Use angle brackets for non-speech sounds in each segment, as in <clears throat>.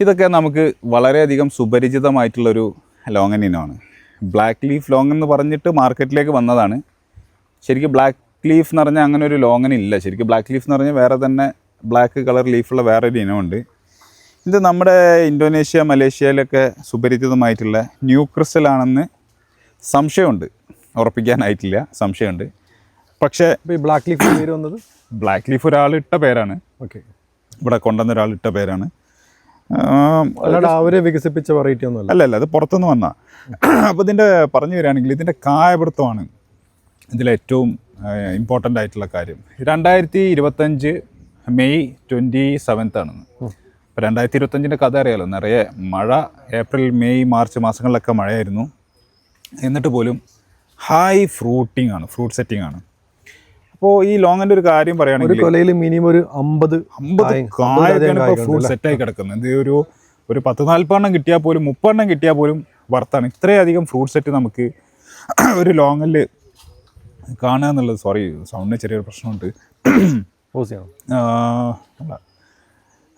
ഇതൊക്കെ നമുക്ക് വളരെയധികം സുപരിചിതമായിട്ടുള്ളൊരു ലോങ്ങൻ ഇനമാണ് ബ്ലാക്ക് ലീഫ് ലോങ് എന്ന് പറഞ്ഞിട്ട് മാർക്കറ്റിലേക്ക് വന്നതാണ്. ശരിക്കും ബ്ലാക്ക് ലീഫ് എന്ന് പറഞ്ഞാൽ അങ്ങനെ ഒരു ലോങ്ങൻ ഇല്ല ശരിക്കും ബ്ലാക്ക് ലീഫ് എന്ന് പറഞ്ഞാൽ വേറെ തന്നെ ബ്ലാക്ക് കളർ ലീഫുള്ള വേറൊരു ഇനമുണ്ട്. ഇത് നമ്മുടെ ഇന്തോനേഷ്യ മലേഷ്യയിലൊക്കെ സുപരിചിതമായിട്ടുള്ള ന്യൂ ക്രിസ്റ്റൽ ആണെന്ന് സംശയമുണ്ട്. ഉറപ്പിക്കാനായിട്ടില്ല സംശയമുണ്ട്. പക്ഷേ ഈ ബ്ലാക്ക് ലീഫ് പേര് വന്നത്? ബ്ലാക്ക് ലീഫ് ഒരാൾ ഇട്ട പേരാണ്. ഓക്കെ ഇവിടെ കൊണ്ടുവന്ന ഒരാൾ ഇട്ട പേരാണ്. അല്ലാണ്ട് അവരെ വികസിപ്പിച്ച വെറൈറ്റി ഒന്നും അല്ല അല്ല അല്ല അത് പുറത്തുനിന്ന് വന്ന. അപ്പോൾ ഇതിന്റെ പറഞ്ഞു വരികയാണെങ്കിൽ ഇതിന്റെ കായപിടുത്തമാണ് ഇതിലേറ്റവും ഇമ്പോർട്ടന്റ് ആയിട്ടുള്ള കാര്യം. രണ്ടായിരത്തി ഇരുപത്തഞ്ച് മെയ് ട്വന്റി സെവൻത്ത് ആണ് അപ്പോൾ രണ്ടായിരത്തി ഇരുപത്തഞ്ചിന്റെ കഥ അറിയാലോ? നിറയെ മഴ ഏപ്രിൽ മെയ് മാർച്ച് മാസങ്ങളിലൊക്കെ മഴയായിരുന്നു. എന്നിട്ട് പോലും ഹൈ ഫ്രൂട്ടിംഗ് ആണ് ഫ്രൂട്ട് സെറ്റിംഗ് ആണ്. അപ്പോൾ ഈ ലോങ്ങിന്റെ ഒരു കാര്യം പറയുകയാണെങ്കിൽ കൊലയിൽ മിനിമം ഒരു അമ്പത് അമ്പത് കായ- കായൊക്കെയാണ് ഇപ്പോൾ ഫ്രൂട്ട് സെറ്റായി കിടക്കുന്നത്. ഇത് ഒരു ഒരു പത്ത് നാൽപ്പെണ്ണം കിട്ടിയാൽ പോലും മുപ്പെണ്ണം കിട്ടിയാൽ പോലും വർത്താണ് ഇത്രയധികം ഫ്രൂട്ട് സെറ്റ് നമുക്ക് <clears throat> ഒരു ലോങ്ങിൽ കാണുക എന്നുള്ളത് സോറി സൗണ്ടിന് ചെറിയൊരു പ്രശ്നമുണ്ട്. ഓസിയാണ്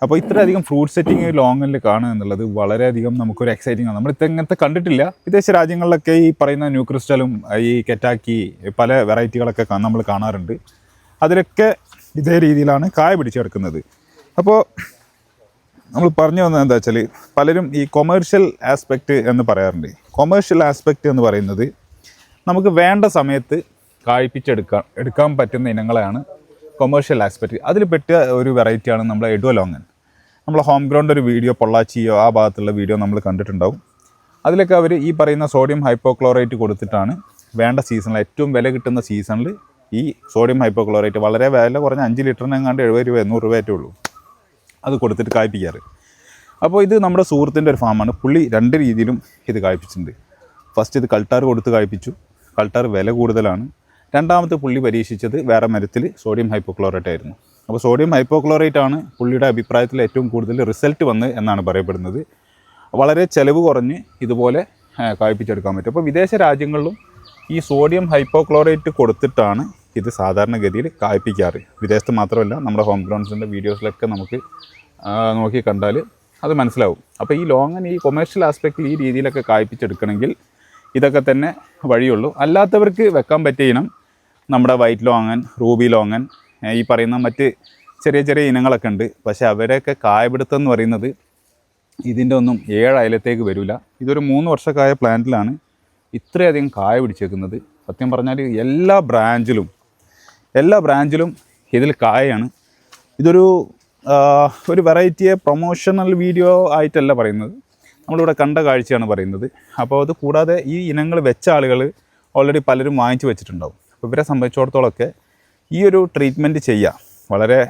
അപ്പോൾ ഇത്രയധികം ഫ്രൂട്ട് സെറ്റിംഗ് ലോങ്ങിൽ കാണുക എന്നുള്ളത് വളരെയധികം നമുക്കൊരു എക്സൈറ്റിംഗ് ആണ്. നമ്മൾ ഇങ്ങനത്തെ കണ്ടിട്ടില്ല. വിദേശ രാജ്യങ്ങളിലൊക്കെ ഈ പറയുന്ന ന്യൂ ക്രിസ്റ്റലും ഈ കെറ്റാക്കി പല വെറൈറ്റികളൊക്കെ നമ്മൾ കാണാറുണ്ട്. അതിലൊക്കെ ഇതേ രീതിയിലാണ് കായ പിടിച്ചെടുക്കുന്നത് അപ്പോൾ നമ്മൾ പറഞ്ഞു വന്നത് എന്താ വെച്ചാൽ പലരും ഈ കൊമേഴ്ഷ്യൽ ആസ്പെക്റ്റ് എന്ന് പറയാറുണ്ട്. കൊമേഴ്ഷ്യൽ ആസ്പെക്റ്റ് എന്ന് പറയുന്നത് നമുക്ക് വേണ്ട സമയത്ത് കായ്പിച്ചെടുക്കാൻ എടുക്കാൻ പറ്റുന്ന ഇനങ്ങളെയാണ് കൊമേഴ്ഷ്യൽ ആസ്പെക്റ്റ് അതിൽ പെട്ട ഒരു വെറൈറ്റിയാണ് നമ്മൾ എഡുവലോങ്ങൻ നമ്മൾ ഹോം ഗ്രൗണ്ട് ഒരു വീഡിയോ പൊള്ളാച്ചിയോ ആ ഭാഗത്തുള്ള വീഡിയോ നമ്മൾ കണ്ടിട്ടുണ്ടാവും. അതിലൊക്കെ അവർ ഈ പറയുന്ന സോഡിയം ഹൈപ്പോക്ലോറേറ്റ് കൊടുത്തിട്ടാണ് വേണ്ട സീസണിൽ ഏറ്റവും വില കിട്ടുന്ന സീസണിൽ ഈ സോഡിയം ഹൈപ്പോക്ലോറേറ്റ് വളരെ വില കുറഞ്ഞ അഞ്ച് ലിറ്ററിനെങ്ങാണ്ട് എഴുപത് രൂപ എണ്ണൂറ് രൂപ ഉള്ളൂ. അത് കൊടുത്തിട്ട് കായ്പ്പിക്കാറ്. അപ്പോൾ ഇത് നമ്മുടെ സുഹൃത്തിന്റെ ഒരു ഫാമാണ് പുള്ളി രണ്ട് രീതിയിലും ഇത് കായ്പ്പിച്ചിട്ടുണ്ട്. ഫസ്റ്റ് ഇത് കൾട്ടാർ കൊടുത്ത് കായ്പ്പിച്ചു. കൾട്ടാർ വില കൂടുതലാണ്. രണ്ടാമത്തെ പുള്ളി പരീക്ഷിച്ചത് വേറെ മരത്തിൽ സോഡിയം ഹൈപ്പോക്ലോറേറ്റ് ആയിരുന്നു. അപ്പോൾ സോഡിയം ഹൈപ്പോക്ലോറേറ്റ് ആണ് പുള്ളിയുടെ അഭിപ്രായത്തിൽ ഏറ്റവും കൂടുതൽ റിസൾട്ട് വന്ന് എന്നാണ് പറയപ്പെടുന്നത്. വളരെ ചിലവ് കുറഞ്ഞ് ഇതുപോലെ കായ്പിച്ചെടുക്കാൻ പറ്റും. അപ്പോൾ വിദേശ രാജ്യങ്ങളിലും ഈ സോഡിയം ഹൈപ്പോക്ലോറേറ്റ് കൊടുത്തിട്ടാണ് ഇത് സാധാരണഗതിയിൽ കായ്പ്പിക്കാറ് വിദേശത്ത് മാത്രമല്ല നമ്മുടെ ഹോം ഗ്രൗണ്ട്സിന്റെ വീഡിയോസിലൊക്കെ നമുക്ക് നോക്കി കണ്ടാൽ അത് മനസ്സിലാവും. അപ്പോൾ ഈ ലോങ്ങൻ ഈ കൊമേഴ്ഷ്യൽ ആസ്പെക്റ്റിൽ ഈ രീതിയിലൊക്കെ കായ്പ്പിച്ചെടുക്കണമെങ്കിൽ ഇതൊക്കെ തന്നെ വഴിയുള്ളൂ. അല്ലാത്തവർക്ക് വെക്കാൻ പറ്റിയ ഇനം നമ്മുടെ വൈറ്റ് ലോങ്ങൻ റൂബി ലോങ്ങൻ ഈ പറയുന്ന മറ്റ് ചെറിയ ചെറിയ ഇനങ്ങളൊക്കെ ഉണ്ട്. പക്ഷേ അവരെയൊക്കെ കായപിടുത്തം എന്ന് പറയുന്നത് ഇതിന്റെ ഒന്നും ഏഴ് വരില്ല. ഇതൊരു മൂന്ന് വർഷക്കായ പ്ലാന്റിലാണ് ഇത്രയധികം കായ പിടിച്ചേക്കുന്നത്. സത്യം പറഞ്ഞാൽ എല്ലാ ബ്രാഞ്ചിലും എല്ലാ ബ്രാഞ്ചിലും ഇതിൽ കായയാണ്. ഇതൊരു ഒരു വെറൈറ്റിയെ പ്രൊമോഷണൽ വീഡിയോ ആയിട്ടല്ല പറയുന്നത്. നമ്മളിവിടെ കണ്ട കാഴ്ചയാണ് പറയുന്നത്. അപ്പോൾ അത് കൂടാതെ ഈ ഇനങ്ങൾ വെച്ച ആളുകൾ ഓൾറെഡി പലരും വാങ്ങിച്ചു വെച്ചിട്ടുണ്ടാവും. അപ്പോൾ ഇവരെ സംബന്ധിച്ചിടത്തോളമൊക്കെ ഈ ഒരു ട്രീറ്റ്മെന്റ് ചെയ്യാം. വളരെ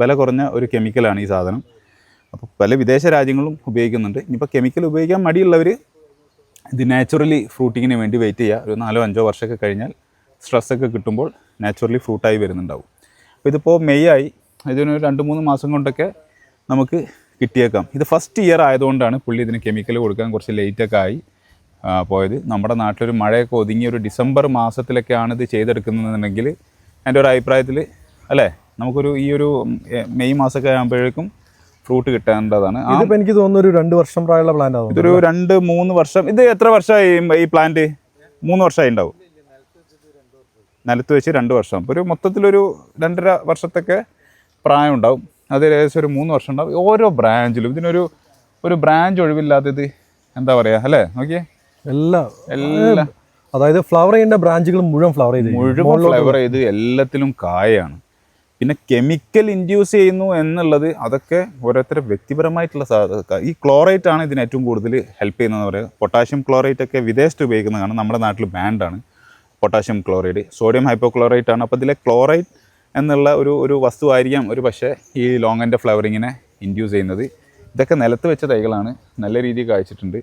വില കുറഞ്ഞ ഒരു കെമിക്കലാണ് ഈ സാധനം. അപ്പോൾ പല വിദേശ രാജ്യങ്ങളും ഉപയോഗിക്കുന്നുണ്ട്. ഇനിയിപ്പോൾ കെമിക്കൽ ഉപയോഗിക്കാൻ മടിയുള്ളവർ ഇത് നാച്ചുറലി ഫ്രൂട്ടിങ്ങിന് വേണ്ടി വെയിറ്റ് ചെയ്യുക ഒരു നാലോ അഞ്ചോ വർഷമൊക്കെ കഴിഞ്ഞാൽ സ്ട്രെസ്സൊക്കെ കിട്ടുമ്പോൾ നാച്ചുറലി ഫ്രൂട്ടായി വരുന്നുണ്ടാവും. അപ്പോൾ ഇതിപ്പോൾ മെയ് ആയി. ഇതിനൊരു രണ്ട് മൂന്ന് മാസം കൊണ്ടൊക്കെ നമുക്ക് കിട്ടിയേക്കാം. ഇത് ഫസ്റ്റ് ഇയർ ആയതുകൊണ്ടാണ് പുള്ളി ഇതിന് കെമിക്കൽ കൊടുക്കാൻ കുറച്ച് ലേറ്റൊക്കെ ആയി പോയത്. നമ്മുടെ നാട്ടിലൊരു മഴയൊക്കെ ഒതുങ്ങി ഒരു ഡിസംബർ മാസത്തിലൊക്കെയാണ് ഇത് ചെയ്തെടുക്കുന്നതെന്നുണ്ടെങ്കിൽ എന്റെ ഒരു അഭിപ്രായത്തിൽ അല്ലേ? നമുക്കൊരു ഈ ഒരു മെയ് മാസമൊക്കെ ആകുമ്പോഴേക്കും ഫ്രൂട്ട് കിട്ടേണ്ടതാണ്. ആ ഇതിപ്പോ എനിക്ക് തോന്നുന്നു ഒരു രണ്ട് വർഷം പ്രായമുള്ള പ്ലാന്റ് ആവും. ഇതൊരു രണ്ട് മൂന്ന് വർഷം. ഇത് എത്ര വർഷമായി ഈ പ്ലാന്റ് മൂന്ന് വർഷമായി ഉണ്ടാവും. നിലത്ത് വെച്ച് രണ്ട് വർഷം. ഒരു മൊത്തത്തിലൊരു രണ്ടര വർഷത്തൊക്കെ പ്രായം ഉണ്ടാവും. അത് ഏകദേശം ഒരു മൂന്ന് വർഷം ഉണ്ടാവും. ഓരോ ബ്രാഞ്ചിലും ഇതിനൊരു ഒരു ബ്രാഞ്ച് ഒഴിവില്ലാത്തത് എന്താ പറയുക അല്ലേ? നോക്കിയേ. എല്ലാ എല്ലാം. അതായത് ഫ്ലവർ ചെയ്യേണ്ട ബ്രാഞ്ചുകൾ മുഴുവൻ ഫ്ലവർ ചെയ്ത് മുഴുവൻ ഫ്ലവർ ചെയ്ത് എല്ലാത്തിലും കായാണ് പിന്നെ കെമിക്കൽ ഇൻഡ്യൂസ് ചെയ്യുന്നു എന്നുള്ളത് അതൊക്കെ ഓരോരുത്തരുടെ വ്യക്തിപരമായിട്ടുള്ള ഈ ക്ലോറൈറ്റ് ആണ് ഇതിന് ഏറ്റവും കൂടുതൽ ഹെൽപ്പ് ചെയ്യുന്നതെന്ന് പറയുക പൊട്ടാഷ്യം ക്ലോറൈറ്റ് ഒക്കെ വിദേശത്ത് ഉപയോഗിക്കുന്നതാണ്. നമ്മുടെ നാട്ടിൽ ബാൻഡാണ് പൊട്ടാഷ്യം ക്ലോറൈഡ് സോഡിയം ഹൈപ്പോക്ലോറൈറ്റ് ആണ്. അപ്പോൾ ഇതിലെ ക്ലോറൈഡ് എന്നുള്ള ഒരു ഒരു വസ്തുവായിരിക്കാം ഒരു പക്ഷേ ഈ ലോങ്ങന്റെ ഫ്ലവറിങ്ങിനെ ഇൻഡ്യൂസ് ചെയ്യുന്നത്. ഇതൊക്കെ നിലത്ത് വെച്ച തൈകളാണ് നല്ല രീതിയിൽ കായ്ച്ചിട്ടുണ്ട്.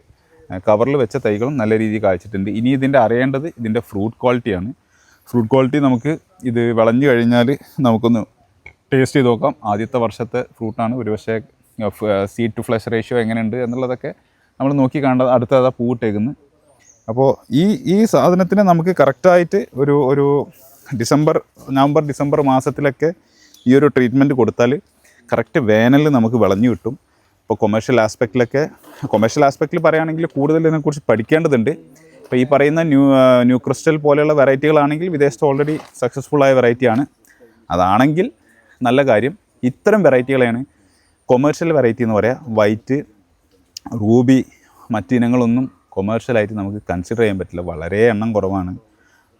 കവറിൽ വെച്ച തൈകളും നല്ല രീതിയിൽ കായ്ച്ചിട്ടുണ്ട്. ഇനി ഇതിന്റെ അറിയേണ്ടത് ഇതിന്റെ ഫ്രൂട്ട് ക്വാളിറ്റിയാണ് ഫ്രൂട്ട് ക്വാളിറ്റി നമുക്ക് ഇത് വിളഞ്ഞു കഴിഞ്ഞാൽ നമുക്കൊന്ന് ടേസ്റ്റ് ചെയ്ത് നോക്കാം. ആദ്യത്തെ വർഷത്തെ ഫ്രൂട്ടാണ് ഒരുപക്ഷെ സീഡ് ടു ഫ്ലഷ് റേഷ്യോ എങ്ങനെയുണ്ട് എന്നുള്ളതൊക്കെ നമ്മൾ നോക്കി കാണേണ്ടത് അടുത്ത അതാ പൂവിട്ടേക്കുന്നത് അപ്പോൾ ഈ ഈ സാധനത്തിന് നമുക്ക് കറക്റ്റായിട്ട് ഒരു ഒരു ഡിസംബർ നവംബർ ഡിസംബർ മാസത്തിലൊക്കെ ഈ ഒരു ട്രീറ്റ്മെന്റ് കൊടുത്താൽ കറക്റ്റ് വേനലിൽ നമുക്ക് വിളഞ്ഞു കിട്ടും. ഇപ്പോൾ കൊമേഴ്ഷ്യൽ ആസ്പെക്റ്റിലൊക്കെ കൊമേഴ്ഷ്യൽ ആസ്പെക്റ്റിൽ പറയുകയാണെങ്കിൽ കൂടുതൽ ഇതിനെക്കുറിച്ച് പഠിക്കേണ്ടതുണ്ട്. ഇപ്പോൾ ഈ പറയുന്ന ന്യൂ ന്യൂ ക്രിസ്റ്റൽ പോലെയുള്ള വെറൈറ്റികളാണെങ്കിൽ വിദേശത്ത് ഓൾറെഡി സക്സസ്ഫുൾ ആയ വെറൈറ്റിയാണ് അതാണെങ്കിൽ നല്ല കാര്യം ഇത്തരം വെറൈറ്റികളെയാണ് കൊമേഴ്ഷ്യൽ വെറൈറ്റി എന്ന് പറയുക വൈറ്റ് റൂബി മറ്റിനങ്ങളൊന്നും കൊമേഴ്ഷ്യലായിട്ട് നമുക്ക് കൺസിഡർ ചെയ്യാൻ പറ്റില്ല. വളരെ എണ്ണം കുറവാണ്.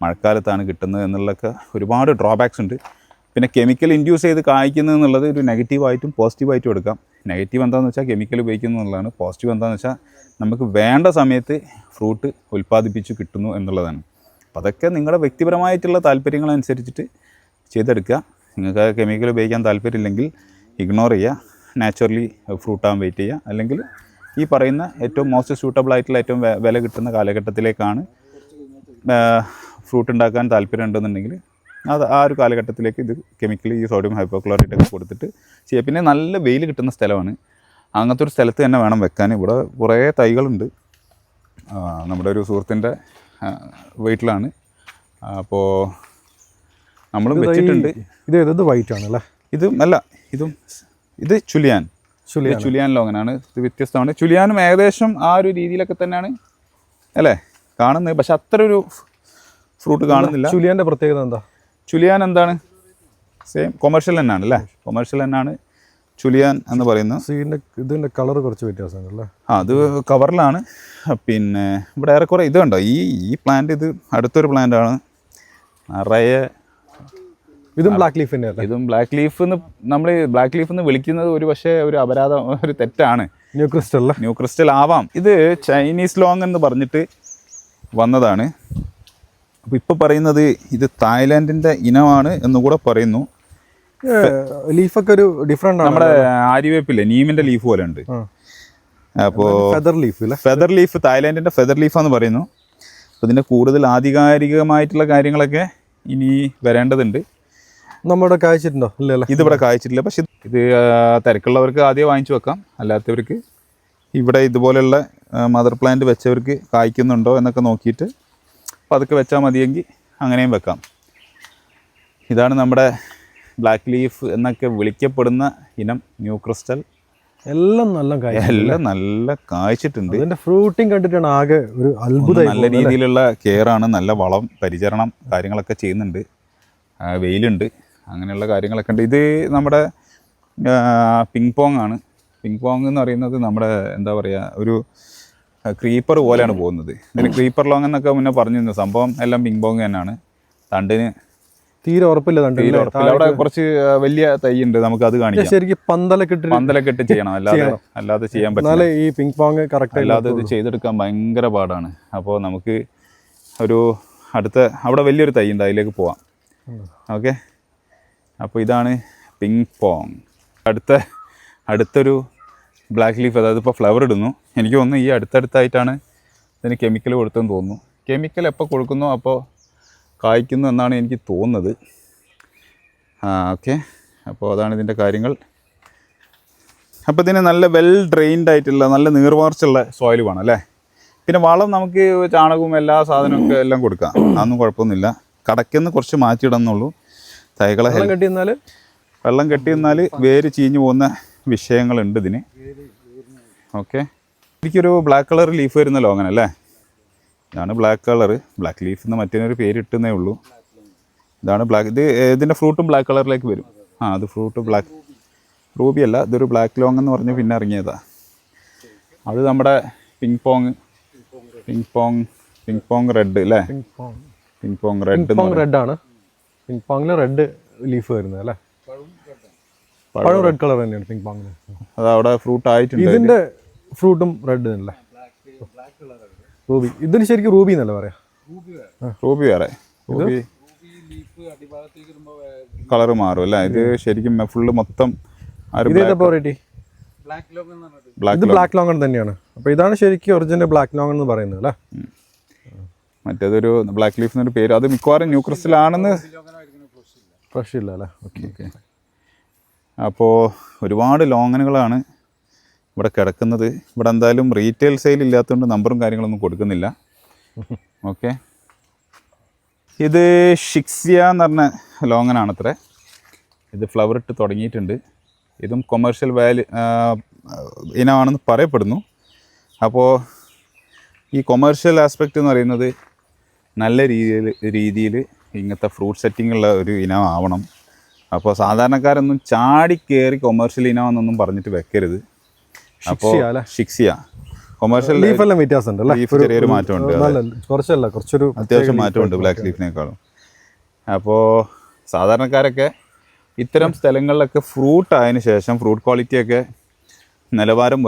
മഴക്കാലത്താണ് കിട്ടുന്നത് എന്നുള്ളതൊക്കെ ഒരുപാട് ഡ്രോബാക്സ് ഉണ്ട്. പിന്നെ കെമിക്കൽ ഇൻഡ്യൂസ് ചെയ്ത് കായ്ക്കുന്നത് എന്നുള്ളത് ഒരു നെഗറ്റീവായിട്ടും പോസിറ്റീവായിട്ടും എടുക്കാം. നെഗറ്റീവ് എന്താണെന്ന് വെച്ചാൽ കെമിക്കൽ ഉപയോഗിക്കുന്നു എന്നുള്ളതാണ്. പോസിറ്റീവ് എന്താണെന്ന് വെച്ചാൽ നമുക്ക് വേണ്ട സമയത്ത് ഫ്രൂട്ട് ഉൽപ്പാദിപ്പിച്ച് കിട്ടുന്നു എന്നുള്ളതാണ്. അപ്പോൾ അതൊക്കെ നിങ്ങളുടെ വ്യക്തിപരമായിട്ടുള്ള താല്പര്യങ്ങളനുസരിച്ചിട്ട് ചെയ്തെടുക്കുക. നിങ്ങൾക്ക് കെമിക്കൽ ഉപയോഗിക്കാൻ താല്പര്യമില്ലെങ്കിൽ ഇഗ്നോർ ചെയ്യുക. നാച്ചുറലി ഫ്രൂട്ട് ആകാൻ വെയിറ്റ് ചെയ്യുക. അല്ലെങ്കിൽ ഈ പറയുന്ന ഏറ്റവും മോസ്റ്റ് സ്യൂട്ടബിൾ ആയിട്ടുള്ള ഏറ്റവും വില കിട്ടുന്ന കാലഘട്ടത്തിലേക്കാണ് ഫ്രൂട്ട് ഉണ്ടാക്കാൻ താല്പര്യം ഉണ്ടെന്നുണ്ടെങ്കിൽ അത് ആ ഒരു കാലഘട്ടത്തിലേക്ക് ഇത് കെമിക്കലി ഈ സോഡിയം ഹൈപ്പോക്ലോറേറ്റ് ഒക്കെ കൊടുത്തിട്ട് ചെയ്യുക പിന്നെ നല്ല വെയിൽ കിട്ടുന്ന സ്ഥലമാണ്. അങ്ങനത്തെ ഒരു സ്ഥലത്ത് തന്നെ വേണം വെക്കാൻ. ഇവിടെ കുറേ തൈകളുണ്ട്. നമ്മുടെ ഒരു സുഹൃത്തിന്റെ വീട്ടിലാണ്. അപ്പോൾ നമ്മൾ വെച്ചിട്ടുണ്ട്. ഇത് ഏത്? ഇത് വൈറ്റ് ആണ് അല്ലേ? ഇതും അല്ല ഇതും ഇത് ചുലിയാൻ. ചുലിയ ചുലിയാനിലോ ചുലിയാൻ ലോങ്ങനാണ്. ഇത് വ്യത്യസ്തമാണ്. ചുലിയാനും ഏകദേശം ആ ഒരു രീതിയിലൊക്കെ തന്നെയാണ് അല്ലേ? കാണുന്നത്. പക്ഷെ അത്ര ഒരു ഫ്രൂട്ട് കാണുന്നില്ല. ചുലിയാന്റെ പ്രത്യേകത എന്താ? ചുലിയാൻ എന്താണ്? സെയിം കൊമേഴ്ഷ്യൽ തന്നെയാണ് അല്ലേ? കൊമേഴ്ഷ്യൽ തന്നെയാണ് ചുലിയാൻ എന്ന് പറയുന്നത്. സീന്റെ ഇതിന്റെ കളർ കുറച്ച് വ്യത്യാസം അല്ലേ? ആ അത് കവറിലാണ് പിന്നെ ഇവിടെ ഏറെക്കുറെ ഇത് കണ്ടോ? ഈ ഈ പ്ലാന്റ് ഇത് അടുത്തൊരു പ്ലാന്റാണ് ആണ്. നിറയെ ഇതും ബ്ലാക്ക് ലീഫ് തന്നെയല്ലേ ഇതും ബ്ലാക്ക് ലീഫ് എന്ന് നമ്മൾ ബ്ലാക്ക് ലീഫ് എന്ന് വിളിക്കുന്നത് ഒരു പക്ഷേ ഒരു അപരാധം ഒരു തെറ്റാണ്. ന്യൂ ക്രിസ്റ്റൽ ന്യൂ ക്രിസ്റ്റൽ ആവാം. ഇത് ചൈനീസ് ലോങ് എന്ന് പറഞ്ഞിട്ട് വന്നതാണ്. അപ്പോൾ ഇപ്പോൾ പറയുന്നത് ഇത് തായ്ലാൻഡിന്റെ ഇനമാണ് എന്നുകൂടെ പറയുന്നു. ലീഫൊക്കെ ഒരു ഡിഫറെന്റ് നമ്മുടെ ആര്യവേപ്പില്ലേ നീമിന്റെ ലീഫ് പോലെ ഉണ്ട്. അപ്പോൾ ഫെദർ ലീഫ് അല്ലേ ഫെദർ ലീഫ് തായ്ലാൻഡിന്റെ ഫെദർ ലീഫാന്ന് പറയുന്നു. അപ്പോൾ ഇതിന്റെ കൂടുതൽ ആധികാരികമായിട്ടുള്ള കാര്യങ്ങളൊക്കെ ഇനി വരേണ്ടതുണ്ട്. നമ്മുടെ കായച്ചിട്ടുണ്ടോ? ഇത് ഇതിവിടെ കായ്ച്ചിട്ടില്ല. പക്ഷെ ഇത് തിരക്കുള്ളവർക്ക് ആദ്യം വാങ്ങിച്ചു വെക്കാം. അല്ലാത്തവർക്ക് ഇവിടെ ഇതുപോലെയുള്ള മദർ പ്ലാന്റ് വെച്ചവർക്ക് കായ്ക്കുന്നുണ്ടോ എന്നൊക്കെ നോക്കിയിട്ട് പതുക്കെ വെച്ചാൽ മതിയെങ്കിൽ അങ്ങനെയും വെക്കാം. ഇതാണ് നമ്മുടെ ബ്ലാക്ക് ലീഫ് എന്നൊക്കെ വിളിക്കപ്പെടുന്ന ഇനം ന്യൂ ക്രിസ്റ്റൽ എല്ലാം നല്ല എല്ലാം നല്ല കായ്ച്ചിട്ടുണ്ട്. അതിന്റെ ഫ്രൂട്ടിങ് കണ്ടിട്ടാണ് ആകെ ഒരു അത്ഭുതം നല്ല രീതിയിലുള്ള കെയറാണ് നല്ല വളം പരിചരണം കാര്യങ്ങളൊക്കെ ചെയ്യുന്നുണ്ട്. വെയിലുണ്ട്. അങ്ങനെയുള്ള കാര്യങ്ങളൊക്കെ ഉണ്ട്. ഇത് നമ്മുടെ പിങ് പോങ് ആണ്. പിങ് പോങ് എന്ന് പറയുന്നത് നമ്മുടെ എന്താ പറയുക ഒരു ക്രീപ്പർ പോലെയാണ് പോകുന്നത്. ഇതിന് ക്രീപ്പർ ലോങ് എന്നൊക്കെ മുന്നേ പറഞ്ഞിരുന്നു. സംഭവം എല്ലാം പിങ് പോങ് തന്നെയാണ്. തണ്ടിന് തീരെ ഉറപ്പില്ല തണ്ട് തീരെ ഉറപ്പില്ല. അവിടെ കുറച്ച് വലിയ തൈ ഉണ്ട് നമുക്ക് അത് കാണിക്കാം. ശരിക്കും പന്തലൊക്കെ ഇട്ടിട്ട് പന്തലൊക്കെ ഇട്ട് ചെയ്യണം. അല്ലാതെ അല്ലാതെ ചെയ്യാൻ പറ്റില്ല. ഈ പിങ് പോങ് കറക്റ്റ് അല്ലാതെ ഇത് ചെയ്തെടുക്കാൻ ഭയങ്കര പാടാണ്. അപ്പോൾ നമുക്ക് ഒരു അടുത്ത അവിടെ വലിയൊരു തൈ ഉണ്ട്. അതിലേക്ക് പോവാം. ഓക്കെ? അപ്പോൾ ഇതാണ് പിങ് പോങ് അടുത്ത അടുത്തൊരു ബ്ലാക്ക് ലീഫ് അതായത് ഇപ്പോൾ ഫ്ലവർ ഇടുന്നു. എനിക്ക് തോന്നുന്നു ഈ അടുത്തടുത്തായിട്ടാണ് ഇതിന് കെമിക്കൽ കൊടുത്തെന്ന് തോന്നുന്നു. കെമിക്കൽ എപ്പോൾ കൊടുക്കുന്നു അപ്പോൾ കായ്ക്കുന്നു എന്നാണ് എനിക്ക് തോന്നുന്നത്. ആ ഓക്കെ അപ്പോൾ അതാണ് ഇതിന്റെ കാര്യങ്ങൾ. അപ്പോൾ ഇതിന് നല്ല വെൽ ഡ്രെയിൻഡ് ആയിട്ടുള്ള നല്ല നീർവാർച്ചുള്ള സോയിൽ വേണം അല്ലേ? പിന്നെ വളം നമുക്ക് ചാണകവും എല്ലാ സാധനവും ഒക്കെ എല്ലാം കൊടുക്കാം. അതൊന്നും കുഴപ്പമൊന്നുമില്ല. കടക്കുന്ന കുറച്ച് മാറ്റിയിടുന്നുള്ളൂ. തൈകളെ വെള്ളം കെട്ടി നിന്നാൽ വെള്ളം കെട്ടി നിന്നാൽ വേര് ചീഞ്ഞു പോകുന്ന വിഷയങ്ങളുണ്ട് ഇതിന്. ഓക്കെ. എനിക്കൊരു ബ്ലാക്ക് കളർ ലീഫ് വരുന്ന ലോങ്ങൻ അല്ലേ? ഇതാണ് ബ്ലാക്ക് കളർ ബ്ലാക്ക് ലീഫ് എന്ന് മറ്റൊരു പേര് ഇട്ടുന്നേ ഉള്ളൂ. ഇതാണ് ബ്ലാക്ക് ഇത് ഇതിന്റെ ഫ്രൂട്ടും ബ്ലാക്ക് കളറിലേക്ക് വരും. ആ അത് ഫ്രൂട്ട് ബ്ലാക്ക് റൂബി അല്ല ഇതൊരു ബ്ലാക്ക് ലോങ് എന്ന് പറഞ്ഞ് പിന്നെ ഇറങ്ങിയതാ. അത് നമ്മുടെ ping pong ping pong ping pong red അല്ലേ പിങ് പോങ് റെഡ് റെഡ് ആണ്. പിങ് പോങ്ങിൽ റെഡ് ലീഫ് വരുന്നത് അല്ലേ? പഴം റെഡ് കളർ തന്നെയാണ് പിങ്ക് പോങ്ങിന് അത് അവിടെ ഫ്രൂട്ട് ആയിട്ടുണ്ട് ഇതിന്റെ ഫ്രൂട്ടും റെഡ് തന്നെ റൂബി ഇതിന് ശരിക്കും റൂബി എന്നല്ലേ പറയാ? റൂബി വേറെ. റൂബി കളർ മാറും അല്ലേ? ഇത് ശരിക്കും ഫുള്ള് മൊത്തം ഇത് ബ്ലാക്ക് ലോങ്ങൺ തന്നെയാണ്. അപ്പൊ ഇതാണ് ശരിക്കും ഒറിജിനൽ ബ്ലാക്ക് ലോങ്ങൺ എന്ന് പറയുന്നത് അല്ലേ? മറ്റേതൊരു ബ്ലാക്ക് ലീഫ് എന്നൊരു പേര്. അത് മിക്കവാറും ന്യൂ ക്രിസ്റ്റൽ ആണെന്ന് ഫ്രഷ് ഇല്ല. അല്ലേ? ഓക്കെ ഓക്കെ അപ്പോൾ ഒരുപാട് ലോങ്ങനുകളാണ് ഇവിടെ കിടക്കുന്നത്. ഇവിടെ എന്തായാലും റീറ്റെയിൽ സെയിൽ ഇല്ലാത്തതുകൊണ്ട് നമ്പറും കാര്യങ്ങളൊന്നും കൊടുക്കുന്നില്ല. ഓക്കെ ഇത് ഷിക്സിയ എന്ന് പറഞ്ഞ ലോങ്ങനാണ് അത്ര ഇത് ഫ്ലവർ ഇട്ട് തുടങ്ങിയിട്ടുണ്ട്. ഇതും കൊമേഴ്ഷ്യൽ വാല്യൂ ഇനമാണെന്ന് പറയപ്പെടുന്നു. അപ്പോൾ ഈ കൊമേഴ്ഷ്യൽ ആസ്പെക്റ്റ് എന്ന് പറയുന്നത് നല്ല രീതിയിൽ രീതിയിൽ ഇങ്ങനത്തെ ഫ്രൂട്ട് സെറ്റിംഗ് ഉള്ള ഒരു ഇനം ആവണം അപ്പോൾ സാധാരണക്കാരൊന്നും ചാടി കയറി കൊമേഴ്ഷ്യൽ ഇനമാണെന്നൊന്നും പറഞ്ഞിട്ട് വെക്കരുത്. അപ്പോൾ? ഷിക്സിയ കൊമേഴ്ഷ്യൽ ലീഫെല്ലാം വ്യത്യാസമുണ്ട് ലീഫ് ചെറിയൊരു മാറ്റമുണ്ട്. കുറച്ചല്ല കുറച്ചൊരു അത്യാവശ്യം മാറ്റമുണ്ട് ബ്ലാക്ക് ലീഫിനേക്കാളും അപ്പോൾ സാധാരണക്കാരൊക്കെ ഇത്തരം സ്ഥലങ്ങളിലൊക്കെ ഫ്രൂട്ട് ആയതിന് ശേഷം ഫ്രൂട്ട് ക്വാളിറ്റിയൊക്കെ നിലവാരം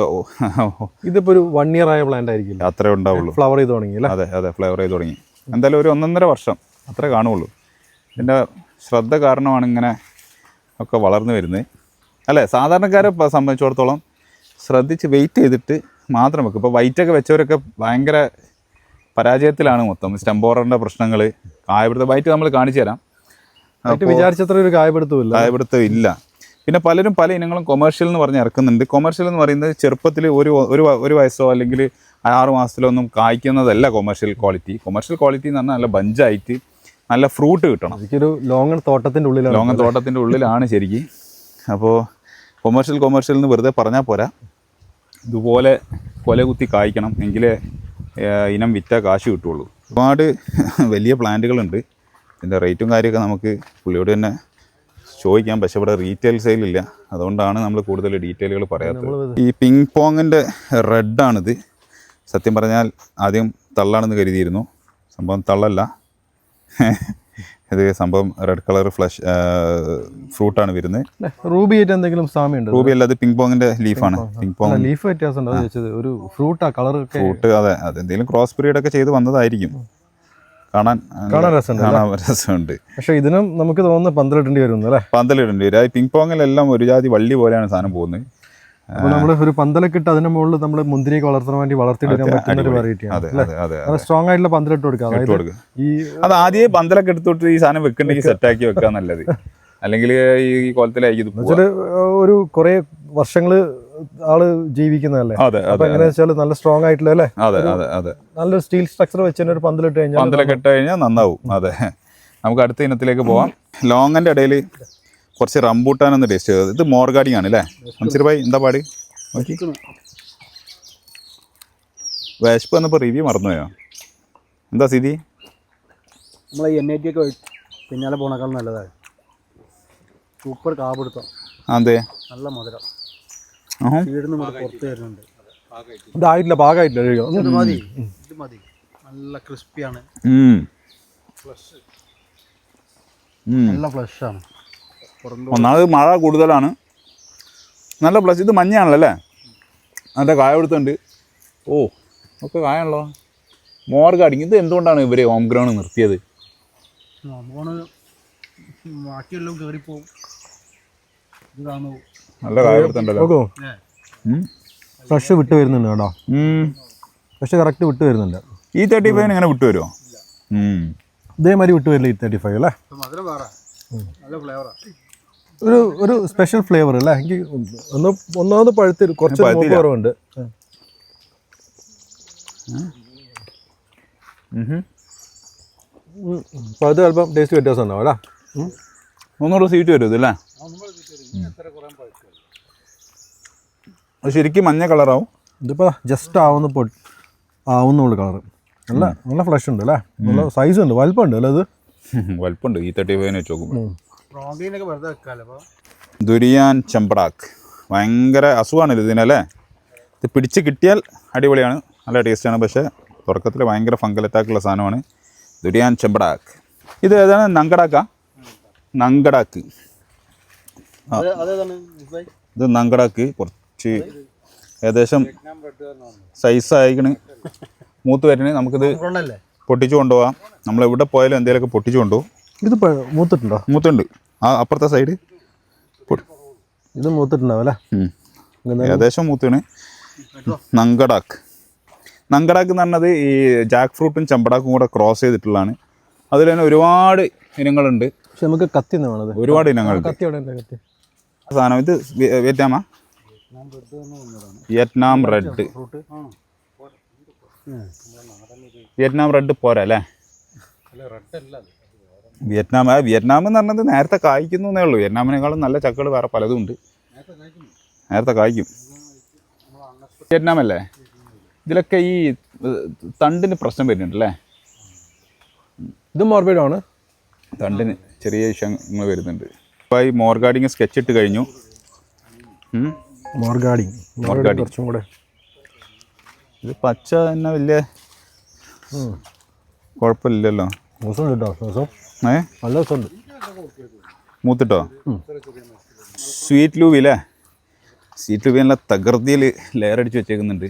ഇതിപ്പോ ഒരു വൺ ഇയർ ആയ പ്ലാന്റ് ആയിരിക്കും അത്രേ ഉണ്ടാവുള്ളൂ. ഫ്ലവർ ചെയ്ത് തുടങ്ങി അതെ അതെ ഫ്ലവർ ചെയ്ത് തുടങ്ങി. എന്തായാലും ഒരു ഒന്നൊന്നര വർഷം അത്രേ കാണുള്ളൂ. ഇതിന്റെ ശ്രദ്ധ കാരണമാണ് ഇങ്ങനെ ഒക്കെ വളർന്നു വരുന്നത് അല്ലേ? സാധാരണക്കാരെ സംബന്ധിച്ചിടത്തോളം ശ്രദ്ധിച്ച് വെയിറ്റ് ചെയ്തിട്ട് മാത്രം വെക്കും. ഇപ്പോൾ വൈറ്റൊക്കെ വെച്ചവരൊക്കെ ഭയങ്കര പരാജയത്തിലാണ് മൊത്തം. സ്റ്റംബോറിന്റെ പ്രശ്നങ്ങൾ കായപിടുത്തം. വൈറ്റ് നമ്മൾ കാണിച്ചു തരാം. വിചാരിച്ചത്ര ഒരു കായപിടുത്തമില്ല കായപിടുത്തം ഇല്ല. പിന്നെ പലരും പല ഇനങ്ങളും കൊമേഴ്ഷ്യൽ എന്ന് പറഞ്ഞ് ഇറക്കുന്നുണ്ട്. കൊമേഴ്ഷ്യൽ എന്ന് പറയുന്നത് ചെറുപ്പത്തിൽ ഒരു ഒരു ഒരു വയസ്സോ അല്ലെങ്കിൽ ആറ് മാസത്തിലോ ഒന്നും കായ്ക്കുന്നതല്ല കൊമേഴ്ഷ്യൽ ക്വാളിറ്റി കൊമേഴ്ഷ്യൽ ക്വാളിറ്റി എന്ന് പറഞ്ഞാൽ നല്ല ബഞ്ചായിട്ട് നല്ല ഫ്രൂട്ട് കിട്ടണം. എനിക്കൊരു ലോങ് തോട്ടത്തിന്റെ ഉള്ളിലാണ്. ലോങ്ങൺ തോട്ടത്തിന്റെ ഉള്ളിലാണ് ശരിക്കും. അപ്പോൾ കൊമേഴ്ഷ്യൽ കൊമേഴ്ഷ്യൽ എന്ന് വെറുതെ പറഞ്ഞാൽ പോരാ. ഇതുപോലെ കൊല കുത്തി കായ്ക്കണം എങ്കിലേ ഇനം വിറ്റ കാശ് കിട്ടുള്ളൂ. ഒരുപാട് വലിയ പ്ലാന്റുകളുണ്ട്. ഇതിന്റെ റേറ്റും കാര്യമൊക്കെ നമുക്ക് പുള്ളിയോട് തന്നെ ചോദിക്കാം. പക്ഷെ ഇവിടെ റീറ്റെയിൽ സെയിലില്ല അതുകൊണ്ടാണ് നമ്മൾ കൂടുതൽ ഡീറ്റെയിലുകൾ പറയാത്തത്. ഈ പിങ് പോങ്ങിന്റെ റെഡാണിത് സത്യം പറഞ്ഞാൽ ആദ്യം തള്ളാണെന്ന് കരുതിയിരുന്നു. സംഭവം തള്ളല്ല. ഇത് സംഭവം റെഡ് കളർ ഫ്ലഷ് ഫ്രൂട്ടാണ് വരുന്നത്. റൂബി ആയിട്ട് എന്തെങ്കിലും സാമ്യമുണ്ട് റൂബി അല്ലാതെ പിങ് പോങ്ങിന്റെ ലീഫാണ് പിങ് പോങ് ലീഫ് വ്യത്യാസം ഒരു ഫ്രൂട്ടാ കളർ ഫ്രൂട്ട് അതെ. അതെന്തെങ്കിലും ക്രോസ് പീരീഡ് ഒക്കെ ചെയ്ത് വന്നതായിരിക്കും. കാണാൻ കാണാൻ രസമുണ്ട് കാണാൻ രസമുണ്ട്. പക്ഷെ ഇതിനും നമുക്ക് തോന്നുന്നു പന്തലിടേണ്ടി വരും അല്ലേ? പന്തലിടേണ്ടി വരും. പിങ് പോങ്ങിലെല്ലാം ഒരു ജാതി വള്ളി പോലെയാണ് സാധനം പോകുന്നത്. നമ്മൾ ഒരു പന്തലൊക്കെ അതിന്റെ മുകളിൽ നമ്മൾ മുന്തിരിയൊക്കെ വളർത്താൻ വേണ്ടി വളർത്തിയെടുക്കാൻ പറ്റുന്ന ഒരു വെറൈറ്റിയാണ് സ്ട്രോങ് ആയിട്ടുള്ള പന്തലിട്ട് കൊടുക്കുക. അതായത് ഈ അത് ആദ്യമേ പന്തലൊക്കെ എടുത്തോട്ട് ഈ സാധനം വെക്കണ്ടെങ്കിൽ സെറ്റാക്കി വെക്കാൻ നല്ലത്. അല്ലെങ്കിൽ ഈ കോലത്തിലായിരിക്കും ഒരു കുറെ വർഷങ്ങൾ ആൾ ജീവിക്കുന്നതല്ലേ? അപ്പൊ വെച്ചാൽ നല്ല സ്ട്രോങ് ആയിട്ടുള്ള അല്ലേ? അതെ അതെ അതെ. നല്ലൊരു സ്റ്റീൽ സ്ട്രക്ചർ വെച്ച് ഒരു പന്തലിട്ട് കഴിഞ്ഞാൽ പന്തലൊക്കെ ഇട്ട് കഴിഞ്ഞാൽ നന്നാവും. അതെ. നമുക്ക് അടുത്ത ഇനത്തിലേക്ക് പോവാം. ലോങ്ങിന്റെ ഇടയിൽ കുറച്ച് റംബൂട്ടാൻ ഒന്ന് ടേസ്റ്റ് ചെയ്തത് ഇത് മോർഗാഡിങ് ആണ് അല്ലേ? മൻസീർ ഭായി എന്താ പാട്? നോക്കി. വിശപ്പ് വന്നപ്പോൾ റിവ്യൂ മറന്നുപോയോ? എന്താ സ്ഥിതി? നമ്മൾ എൻ ഐ ടി ഒക്കെ പിന്നാലെ പോണേക്കാൾ നല്ലതാണ് സൂപ്പർ കാപിടുത്തം അതെ. നല്ല മധുരം. പുറത്ത് വരുന്നുണ്ട്. ഇതായിട്ടില്ല പാകമായിട്ടില്ല. ഇത് മതി. ഇത് മതി. നല്ല ക്രിസ്പിയാണ്. നല്ല ഫ്ലഷ് ആണ്. ഒന്നാമത് മഴ കൂടുതലാണ്. നല്ല പ്ലസ് ഇത് മഞ്ഞയാണല്ലോ അല്ലേ? നല്ല കായ കൊടുത്തുണ്ട് ഓ ഒക്കെ കായാണല്ലോ. അടിക്കും. ഇത് എന്തുകൊണ്ടാണ് ഇവരെ ഹോം ഗ്രൗണ്ട് നിർത്തിയത്? ബാക്കിയെല്ലാം കയറിപ്പോവും നല്ല കായ കൊടുത്തുണ്ടല്ലോ. ഫ്രഷ് വിട്ട് വരുന്നുണ്ട് കേട്ടോ. ഫ്രഷ് കറക്റ്റ് വിട്ട് വരുന്നുണ്ട്. ഈ തേർട്ടി ഫൈവിന് ഇങ്ങനെ വിട്ടു വരുമോ ഇതേമാതിരി വിട്ട് വരില്ല ഈ തേർട്ടി ഫൈവ് അല്ലേ നല്ല ഫ്ലേവറാണ് ഒരു ഒരു സ്പെഷ്യൽ ഫ്ലേവർ അല്ലേ? എനിക്ക് ഒന്ന് ഒന്നാമത് പഴുത്തിൽ കുറച്ച് പഴുത്തില്ല. കുറവുണ്ട്. പഴുത്ത് ചിലപ്പം ടേസ്റ്റ് വ്യത്യാസം ഉണ്ടാവും അല്ലേ? ഉം. ഒന്നുകൂടെ സീറ്റ് വരും ഇതല്ലേ അത് ശരിക്കും മഞ്ഞ കളറാവും ഇതിപ്പോ ജസ്റ്റ് ആവുന്ന പൊ ആവുന്നുള്ളൂ കളർ നല്ല നല്ല ഫ്ലഷ് ഉണ്ട് അല്ലേ? നല്ല സൈസ് ഉണ്ട് വലിപ്പമുണ്ട് അല്ലേ അത് വലുപ്പമുണ്ട്. ഈ തേർട്ടി ഫൈവ് വെച്ച് നോക്കുമ്പോൾ റോഗീനൊക്കെ വെറുതെ വെക്കാമല്ലോ അപ്പോൾ ദുരിയാൻ ചെമ്പടാക്ക് ഭയങ്കര അസുഖമാണ് ഇതിനല്ലേ? ഇത് പിടിച്ച് കിട്ടിയാൽ അടിപൊളിയാണ്. നല്ല ടേസ്റ്റാണ്. പക്ഷേ തുടക്കത്തിൽ ഭയങ്കര ഫംഗൽ അറ്റാക്കുള്ള സാധനമാണ് ദുരിയാൻ ചെമ്പടാക്ക് ഇത് ഏതാണ്? നങ്കടാക്ക? നങ്കടാക്ക്? ഇത് നങ്കടാക്ക്. കുറച്ച് ഏകദേശം സൈസ് ആയിക്കണ്. മൂത്ത് വരണേ നമുക്കിത് പൊട്ടിച്ചു കൊണ്ടുപോകാം നമ്മൾ എവിടെ പോയാലും എന്തെങ്കിലുമൊക്കെ പൊട്ടിച്ചു കൊണ്ടുപോകും ഇത് മൂത്തിട്ടുണ്ടോ? മൂത്തുണ്ട്. ആ അപ്പുറത്തെ സൈഡ്. ഇത് മൂത്തിട്ടുണ്ടാവും അല്ലേ? ഏകദേശം മൂത്താണ്. നങ്കടാക്ക് നങ്കടാക്ക് എന്ന് പറഞ്ഞത് ഈ ജാക്ക് ഫ്രൂട്ടും ചമ്പടാക്കും കൂടെ ക്രോസ് ചെയ്തിട്ടുള്ളതാണ്. അതിൽ തന്നെ ഒരുപാട് ഇനങ്ങളുണ്ട്. പക്ഷെ നമുക്ക് കത്തി വേണത് ഒരുപാട് ഇനങ്ങൾ സാധനം ഇത് വിയറ്റ്നാമാ? Vietnam red. വിയറ്റ്നാം റെഡ് പോരാ അല്ലേ? റെഡ് ആ വിയറ്റ്നാം വിയറ്റ്നാം എന്ന് പറഞ്ഞത് നേരത്തെ കായ്ക്കുന്നു എന്നേ ഉള്ളൂ. വിയറ്റ്നാമിനേക്കാളും നല്ല ചക്കകൾ വേറെ പലതും ഉണ്ട്. നേരത്തെ കായ്ക്കും. വിയറ്റ്നാം അല്ലേ? ഇതിലൊക്കെ ഈ തണ്ടിന് പ്രശ്നം വരുന്നുണ്ട് അല്ലേ ഇത് മോർബൈഡാണ്. തണ്ടിന് ചെറിയ വിഷയങ്ങൾ വരുന്നുണ്ട്. ഇപ്പോൾ ഈ മോർഗാർഡിങ് സ്കെച്ച് ഇട്ട് കഴിഞ്ഞു. മോർഗാർഡിങ് മോർഗാഡി മോർഗാഡി. കുറച്ചും കൂടെ. ഇത് പച്ച തന്നെ വലിയ കുഴപ്പമില്ലല്ലോ. ദിവസം കേട്ടോ ദിവസം. ഏ? നല്ല രസമുണ്ട്. മൂത്തിട്ടോ? സ്വീറ്റ് ലൂബി അല്ലേ സ്വീറ്റ് ലൂബി നല്ല തകൃതിയിൽ ലെയർ അടിച്ച് വെച്ചേക്കുന്നുണ്ട്.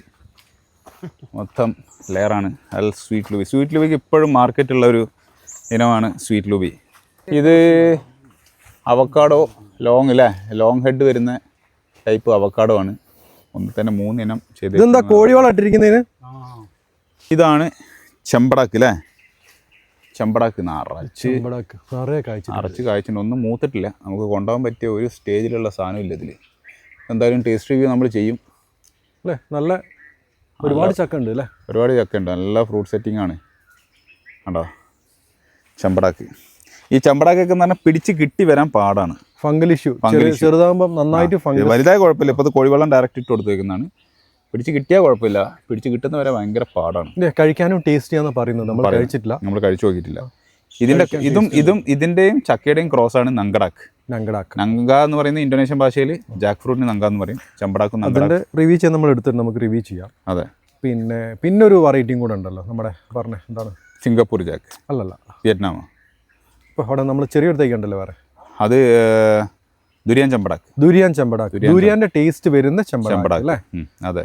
മൊത്തം ലെയറാണ് അൽ സ്വീറ്റ് ലൂബി സ്വീറ്റ് ലൂബിക്ക് ഇപ്പോഴും മാർക്കറ്റുള്ള ഒരു ഇനമാണ് സ്വീറ്റ് ലൂബി ഇത് അവക്കാഡോ ലോങ് അല്ലേ ലോങ് ഹെഡ് വരുന്ന ടൈപ്പ് അവക്കാഡോ ആണ്. ഒന്ന് തന്നെ മൂന്നിനം ചെയ്ത് ഇതെന്താ കോഴിവളം ഇട്ടിരിക്കുന്നതിന്? ഇതാണ് ചെമ്പടാക്ക് അല്ലേ ചെമ്പടാക്ക് നിറച്ച് നിറച്ച് കായ്ച്ചിട്ട് ഒന്നും മൂത്തിട്ടില്ല. നമുക്ക് കൊണ്ടുപോകാൻ പറ്റിയ ഒരു സ്റ്റേജിലുള്ള സാധനം ഇല്ല ഇതിൽ എന്തായാലും ടേസ്റ്റ് റിവ്യൂ നമ്മൾ ചെയ്യും. അല്ലേ? നല്ല ഒരുപാട് ചക്ക ഉണ്ട് അല്ലേ? ഒരുപാട് ചക്ക ഉണ്ട് നല്ല ഫ്രൂട്ട് സെറ്റിംഗ് ആണ്. കണ്ടോ? ചെമ്പടാക്ക്. ഈ ചെമ്പടാക്കൊക്കെ എന്ന് പറഞ്ഞാൽ പിടിച്ച് കിട്ടി വരാൻ പാടാണ്. Fungal issue. ചെറുതാകുമ്പോൾ നന്നായിട്ട് ഫംഗൽ വലുതായ കുഴപ്പമില്ല. ഇപ്പോൾ കോഴിവെള്ളം ഡയറക്റ്റ് ഇട്ട് കൊടുത്തു വെക്കുന്നതാണ് പിടിച്ച് കിട്ടിയാൽ കുഴപ്പമില്ല. പിടിച്ച് കിട്ടുന്ന വരെ ഭയങ്കര പാടാണ്. കഴിക്കാനും ടേസ്റ്റ് ചെയ്യാന്ന് പറയുന്നത് നമ്മൾ കഴിച്ചിട്ടില്ല. നമ്മൾ കഴിച്ചു നോക്കിയിട്ടില്ല. ഇതിന്റെ ഇതും ഇതും ഇതിന്റെയും ചക്കയുടെയും ക്രോസ് ആണ് നങ്കടാക്ക് നങ്കടാക്ക് നങ്ക എന്ന് പറയുന്നത് ഇന്തോനേഷ്യൻ ഭാഷയിൽ ജാക്ക് ഫ്രൂട്ടിന് നങ്ക എന്ന് പറയും. ചെമ്പടാക്കും അതിന്റെ റിവ്യൂ ചെയ്യാൻ നമ്മൾ എടുത്തിട്ട് നമുക്ക് റിവ്യൂ ചെയ്യാം. അതെ. പിന്നെ പിന്നെ ഒരു വെറൈറ്റിയും കൂടെ ഉണ്ടല്ലോ. നമ്മുടെ പറഞ്ഞ എന്താണ്? Singapore jack. അല്ലല്ല. വിയറ്റ്നാമോ? ഇപ്പൊ അവിടെ നമ്മൾ ചെറിയൊരു ഉണ്ടല്ലോ വേറെ. അത് ദുരിയാൻ ചെമ്പടാക്ക്. Durian cempedak. ദുരിയാന്റെ ടേസ്റ്റ് വരുന്ന ചെമ്പടാക്ക് അല്ലേ? അതെ.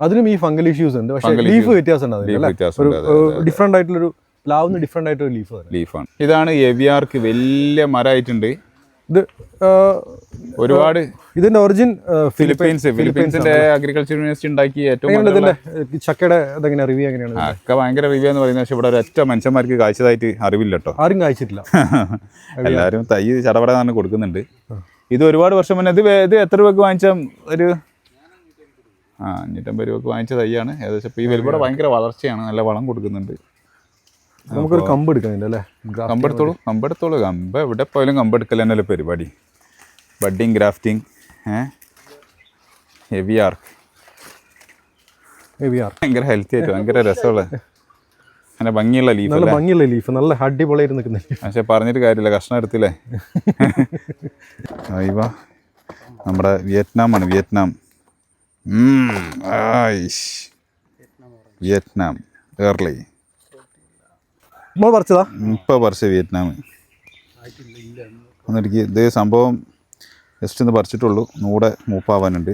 അതിനും ഈ ഫംഗൽ ഇഷ്യൂസ് ഉണ്ട്. പക്ഷേ ലീഫ്. വ്യത്യാസം ഉണ്ട് ഒരു ഡിഫറെന്റ് ആയിട്ടുള്ളൊരു പ്ലാവിന് ഡിഫറെന്റ് ആയിട്ടൊരു ലീഫ് ആണ്. ലീഫാണ് ഇതാണ് എവിയാർക്ക് വലിയ മരമായിട്ടുണ്ട് ഇത് ഒരുപാട് ഇതിന്റെ ഒറിജിൻ ഫിലിപ്പീൻസ് ഫിലിപ്പീൻസിന്റെ അഗ്രികൾച്ചർ യൂണിവേഴ്സിറ്റി ഉണ്ടാക്കി ഏറ്റവും ചക്കയുടെ അതെങ്ങനെ റിവ്യൂ എങ്ങനെയാണ് ഒക്കെ ഭയങ്കര റിവ്യൂ എന്ന് പറയുന്നത്. പക്ഷെ ഇവിടെ ഒരൊറ്റ മനുഷ്യന്മാർക്ക് കാഴ്ചതായിട്ട് അറിവില്ല കേട്ടോ. ആരും കാഴ്ചിട്ടില്ല. <laughs> എല്ലാവരും തൈ ചടപടാന്ന് കൊടുക്കുന്നുണ്ട്. ഇത് ഒരുപാട് വർഷം മുന്നേ ഇത് ഇത് എത്ര രൂപയ്ക്ക് വാങ്ങിച്ച ഒരു? ആ അഞ്ഞൂറ്റമ്പത് രൂപയ്ക്ക് വാങ്ങിച്ച തൈയാണ്. ഏകദേശം ഇപ്പോൾ ഈ വലിയ ഭയങ്കര വളർച്ചയാണ്. നല്ല വളം കൊടുക്കുന്നുണ്ട്. നമുക്കൊരു കമ്പ് എടുക്കാം അല്ലേ എടുത്തോളൂ കമ്പ് എടുത്തോളൂ. കമ്പ് എവിടെ പോയാലും കമ്പെടുക്കൽ തന്നെയല്ലേ പരിപാടി. ബഡ്ഡിങ് ഗ്രാഫ്റ്റിംഗ് ഹെവി ആർക്ക് ഹെവി ആർക്ക് ഭയങ്കര ഹെൽത്തി ആയിട്ട് ഭയങ്കര രസമുള്ള അങ്ങനെ ഭംഗിയുള്ള ലീഫ് നല്ല ഭംഗിയുള്ള ലീഫ് നല്ല അടിപൊളിയായിട്ട് നിൽക്കുന്ന ലീഫ് പക്ഷേ പറഞ്ഞിട്ട് കാര്യമില്ല കഷ്ണം എടുത്തില്ലേ? അയ്യ നമ്മുടെ വിയറ്റ്നാമാണ് വിയറ്റ്നാം. വിയറ്റ്നാം ഏർലി നമ്മൾ പറിച്ചതാ? ഇപ്പോൾ പറിച്ച വിയറ്റ്നാം. ഒന്നിടയ്ക്ക് ഇതേ സംഭവം ജസ്റ്റ് ഒന്ന് പറിച്ചിട്ടുള്ളൂ നൂടെ മൂപ്പാവാനുണ്ട്.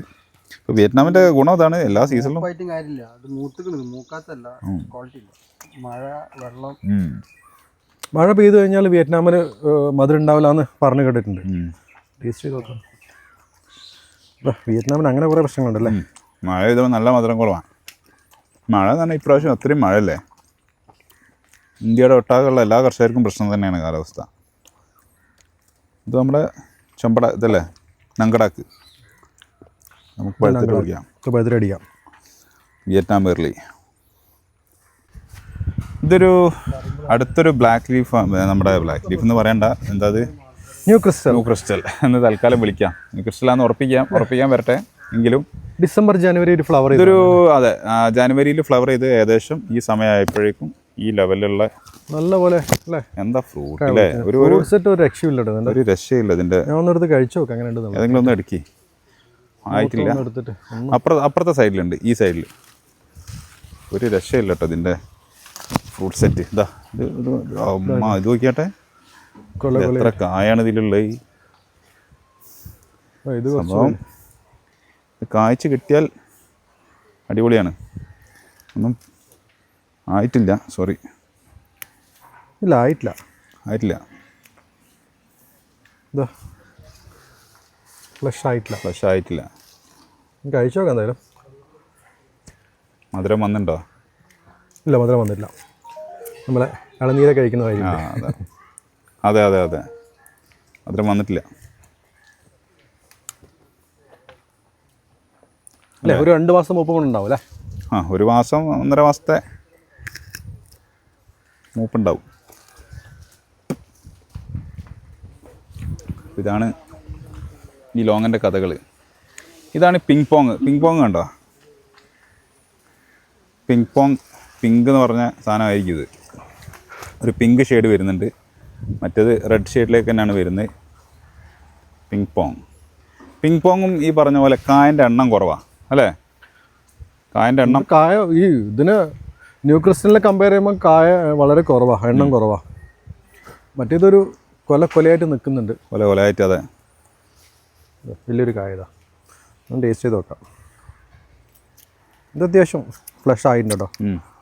ഇപ്പോൾ വിയറ്റ്നാമിന്റെ ഗുണം അതാണ് എല്ലാ സീസണിലും ഉറപ്പായിട്ടും കാര്യമില്ല. അത് മൂത്തുക്കണത് മൂക്കാത്തല്ല ക്വാളിറ്റി ഇല്ല മഴ വെള്ളം. മഴ പെയ്തു കഴിഞ്ഞാൽ വിയറ്റ്നാമിന് മധുരം ഉണ്ടാവില്ല എന്ന് പറഞ്ഞു കേട്ടിട്ടുണ്ട്. ടേസ്റ്റ് ചെയ്ത് നോക്കാം. വിയറ്റ്നാമിന് അങ്ങനെ കുറേ പ്രശ്നങ്ങളുണ്ടല്ലേ. മഴ ചെയ്തപ്പോൾ നല്ല മധുരം കുറവാണ് മഴ തന്നെ ഇപ്രാവശ്യം അത്രയും മഴയല്ലേ? ഇന്ത്യയുടെ ഒട്ടാകെയുള്ള എല്ലാ കർഷകർക്കും പ്രശ്നം തന്നെയാണ് കാലാവസ്ഥ. ഇത് നമ്മുടെ ചെമ്പട ഇതല്ലേ? നങ്കടാക്ക്. നമുക്ക് പഴുത്തിട്ട് വിയറ്റ്നാം ബെർലി ഇതൊരു അടുത്തൊരു ബ്ലാക്ക് ലീഫ് നമ്മുടെ ബ്ലാക്ക് ലീഫ് എന്ന് പറയണ്ട. എന്താ അത്? ന്യൂ ക്രിസ്റ്റൽ ന്യൂ ക്രിസ്റ്റൽ എന്ന് തൽക്കാലം വിളിക്കാം. ന്യൂ ക്രിസ്റ്റലാന്ന് ഉറപ്പിക്കാം. ഉറപ്പിക്കാൻ വരട്ടെ. എങ്കിലും ഡിസംബർ ജനുവരി ഒരു ഫ്ലവർ ഇതൊരു അതെ ജനുവരിയിൽ ഫ്ലവർ ചെയ്ത് ഏകദേശം ഈ സമയമായപ്പോഴേക്കും ഈ ലെവലിലുള്ള നല്ല പോലെ അല്ലേ? എന്താ ഫ്രൂട്ട് അല്ലേ ഒരു ഒരു രക്ഷയില്ല സെറ്റ് ഒരു രക്ഷയില്ല ഇതിന്റെ. ഒരു രക്ഷയില്ല ഇതിന്റെ ഞാൻ ഒന്നെടുത്ത് കഴിച്ചു നോക്കാം അങ്ങനെ ഏതെങ്കിലും ഒന്ന് എടുക്കി. ആയിട്ടില്ല. അപ്പുറ അപ്പുറത്തെ സൈഡിലുണ്ട് ഈ സൈഡിൽ ഒരു രക്ഷയില്ല കേട്ടോ ഇതിന്റെ ഫ്രൂട്ട് സെറ്റ് ഇതാ ഇത് ഇത് ഇത് നോക്കിയാട്ടെ എത്ര കായാണ് ഇതിലുള്ളത്? സംഭവം കായ്ച്ച് കിട്ടിയാൽ അടിപൊളിയാണ്. ഒന്നും ആയിട്ടില്ല സോറി ഇല്ല ആയിട്ടില്ല. ആയിട്ടില്ല. ഫ്ലഷ് ആയിട്ടില്ല. ഫ്ലഷ് ആയിട്ടില്ല. കഴിച്ചു നോക്കാം എന്തായാലും. മധുരം വന്നിട്ടുണ്ടോ ഇല്ല മധുരം വന്നിട്ടില്ല നമ്മളെ ഇളനീര കഴിക്കുന്ന ആ അതെ. അതെ അതെ അതെ. മധുരം വന്നിട്ടില്ല. അല്ലേ ഒരു രണ്ട് മാസം മൂപ്പ് കൊണ്ട് ഉണ്ടാവും അല്ലേ? ആ ഒരു മാസം ഒന്നര മാസത്തെ മൂപ്പുണ്ടാവും. ഇതാണ് ഈ ലോങ്ങിന്റെ കഥകൾ ഇതാണ് പിങ് പോങ് പിങ് പോങ് കണ്ടോ? പിങ് പോങ് പിങ്ക് എന്ന് പറഞ്ഞ സാധനമായിരിക്കും ഇത്. ഒരു പിങ്ക് ഷെയ്ഡ് വരുന്നുണ്ട്. മറ്റേത് റെഡ് ഷെയ്ഡിലേക്ക് തന്നെയാണ് വരുന്നത്. പിങ് പോങ് പിങ് പോങ്ങും ഈ പറഞ്ഞ പോലെ കായന്റെ എണ്ണം കുറവാണ് അല്ലേ? കായന്റെ എണ്ണം കായ ഈ ഇതിന് ന്യൂ ക്രിസ്റ്റലിനെ കമ്പയർ ചെയ്യുമ്പോൾ കായ വളരെ കുറവാണ് എണ്ണം കുറവാണ് മറ്റേതൊരു കൊല കൊലയായിട്ട് നിൽക്കുന്നുണ്ട്. കൊല കൊലയായിട്ട് അതെ. വലിയൊരു കായതാണ് ഒന്ന് ടേസ്റ്റ് ചെയ്ത് നോക്കാം. ഇത് അത്യാവശ്യം ഫ്ലഷ് ആയിട്ടുണ്ട്? കേട്ടോ.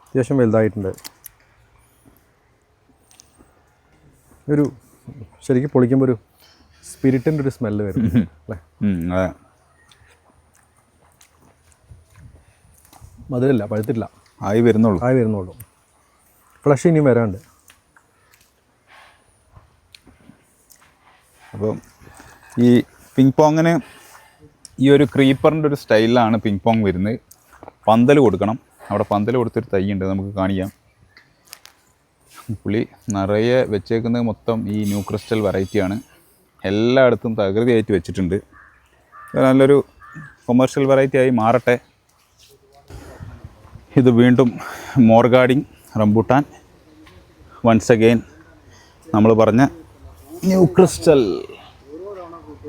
അത്യാവശ്യം വലുതായിട്ടുണ്ട്. ഒരു ശരിക്കും പൊളിക്കുമ്പോൾ ഒരു സ്പിരിറ്റിന്റെ ഒരു സ്മെല്ല് വരും അല്ലേ? മധുരമില്ല പഴുത്തില്ല ആയി വരുന്നുള്ളൂ. ആയി വരുന്നുള്ളൂ. ഫ്ലഷ് ഇനിയും വരാണ്ട്. അപ്പം ഈ പിങ് പോങ്ങിന് ഈ ഒരു ക്രീപ്പറിന്റെ ഒരു സ്റ്റൈലിലാണ് പിങ് പോങ് വരുന്നത്. പന്തൽ കൊടുക്കണം. അവിടെ പന്തൽ കൊടുത്തൊരു തൈ ഉണ്ട്. നമുക്ക് കാണിക്കാം. പുളി നിറയെ വെച്ചേക്കുന്നത് മൊത്തം ഈ ന്യൂ ക്രിസ്റ്റൽ വെറൈറ്റിയാണ് എല്ലായിടത്തും തകൃതിയായിട്ട് വെച്ചിട്ടുണ്ട്. നല്ലൊരു കൊമേഴ്ഷ്യൽ വെറൈറ്റി ആയി മാറട്ടെ. ഇത് വീണ്ടും മോർഗാഡിങ് റംബൂട്ടാൻ. വൺസ് അഗെയിൻ നമ്മൾ പറഞ്ഞ ന്യൂ ക്രിസ്റ്റൽ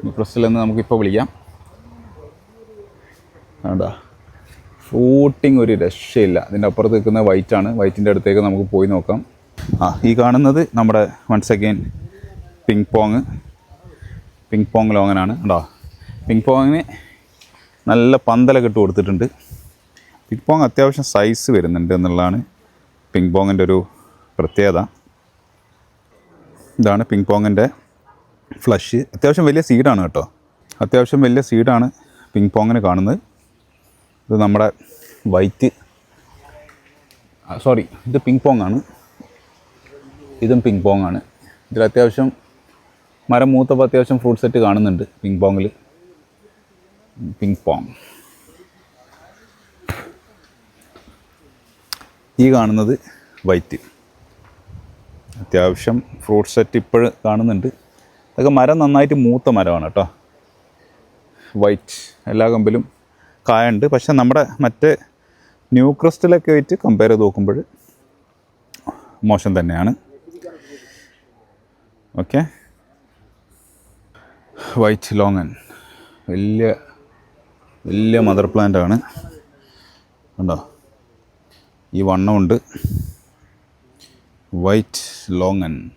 ന്യൂ ക്രിസ്റ്റൽ എന്ന് നമുക്കിപ്പോൾ വിളിക്കാം. വേണ്ട ഫ്രൂട്ടിങ് ഒരു രക്ഷയില്ല. അതിന്റെ അപ്പുറത്ത് നിൽക്കുന്ന വൈറ്റാണ് വൈറ്റിന്റെ അടുത്തേക്ക് നമുക്ക് പോയി നോക്കാം. ആ ഈ കാണുന്നത് നമ്മുടെ once again ping pong ping pong ലോങ്ങനാണ് കേട്ടോ പിങ് പോങ്ങിന് നല്ല പന്തലൊക്കെ ഇട്ട് കൊടുത്തിട്ടുണ്ട്. പിങ് പോങ് അത്യാവശ്യം സൈസ് വരുന്നുണ്ട് എന്നുള്ളതാണ് പിങ് പോങ്ങിന്റെ ഒരു പ്രത്യേകത. ഇതാണ് പിങ് പോങ്ങിന്റെ ഫ്ലഷ് അത്യാവശ്യം വലിയ സീഡാണ് കേട്ടോ. അത്യാവശ്യം വലിയ സീഡാണ് പിങ് പോങ്ങിന് കാണുന്നത്. ഇത് നമ്മുടെ വൈറ്റ് സോറി ഇത് പിങ് പോങ് ആണ്. ഇതും പിങ് പോങ് ആണ്. ഇതിൽ അത്യാവശ്യം മരം മൂത്തപ്പോൾ അത്യാവശ്യം ഫ്രൂട്ട് സെറ്റ് കാണുന്നുണ്ട് പിങ് പോങ്ങിൽ പിങ് പോങ് ഈ കാണുന്നത് വൈറ്റ്. അത്യാവശ്യം ഫ്രൂട്ട് സെറ്റ് ഇപ്പോഴും കാണുന്നുണ്ട്. അതൊക്കെ മരം നന്നായിട്ട് മൂത്ത മരമാണ് കേട്ടോ. വൈറ്റ് എല്ലാ കമ്പിലും കായുണ്ട്. പക്ഷെ നമ്മുടെ മറ്റ് ന്യൂ ക്രിസ്റ്റലൊക്കെ വെച്ച് കമ്പയർ ചെയ്ത് നോക്കുമ്പോൾ മോശം തന്നെയാണ്. ഓക്കെ വൈറ്റ് ലോങ്ങൻ വലിയ വലിയ മദർ പ്ലാന്റ് ആണ്. കണ്ടോ? ഈ വണ്ണമുണ്ട് വൈറ്റ് ലോങ്ങൻ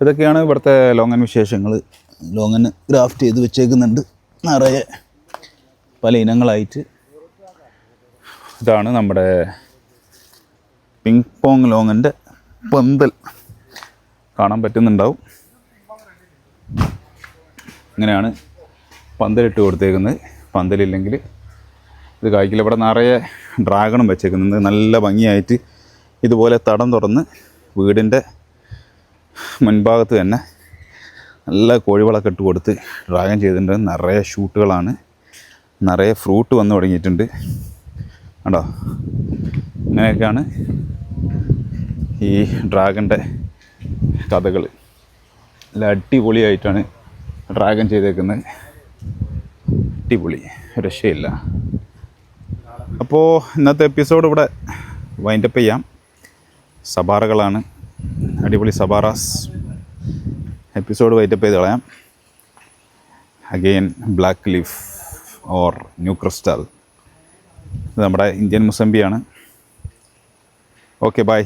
ഇതൊക്കെയാണ് ഇവിടുത്തെ ലോങ്ങൻ വിശേഷങ്ങൾ. ലോങ്ങൻ ഗ്രാഫ്റ്റ് ചെയ്ത് വെച്ചേക്കുന്നുണ്ട്. നിറയെ പല ഇനങ്ങളായിട്ട് ഇതാണ് നമ്മുടെ പിങ് പോങ് ലോങ്ങിന്റെ പന്തൽ. കാണാൻ പറ്റുന്നുണ്ടാവും. ഇങ്ങനെയാണ് പന്തലിട്ട് കൊടുത്തേക്കുന്നത്. പന്തലില്ലെങ്കിൽ ഇത് കായ്ക്കില്ല. ഇവിടെ നിറയെ ഡ്രാഗണും വെച്ചേക്കുന്നത് നല്ല ഭംഗിയായിട്ട് ഇതുപോലെ തടം തുറന്ന് വീടിന്റെ മുൻഭാഗത്ത് തന്നെ നല്ല കോഴിവളമൊക്കെ ഇട്ട് കൊടുത്ത് ഡ്രാഗൺ ചെയ്തിട്ടുണ്ട്. നിറയെ ഷൂട്ടുകളാണ്. നിറയെ ഫ്രൂട്ട് വന്നു തുടങ്ങിയിട്ടുണ്ട്. കണ്ടോ? ഇങ്ങനെയൊക്കെയാണ് ഈ ഡ്രാഗന്റെ കഥകൾ നല്ല അടിപൊളിയായിട്ടാണ് ഡ്രാഗൺ ചെയ്തേക്കുന്നത്. അടിപൊളി. രക്ഷയില്ല. അപ്പോൾ ഇന്നത്തെ എപ്പിസോഡ് ഇവിടെ വൈൻഡപ്പ് ചെയ്യാം. സബാറകളാണ്. അടിപൊളി സബാറാസ്. എപ്പിസോഡ് വൈൻഡപ്പ് ചെയ്ത് കളയാം. Again black leaf or new crystal. ഇത് നമ്മുടെ ഇന്ത്യൻ മുസംബിയാണ്. Okay bye.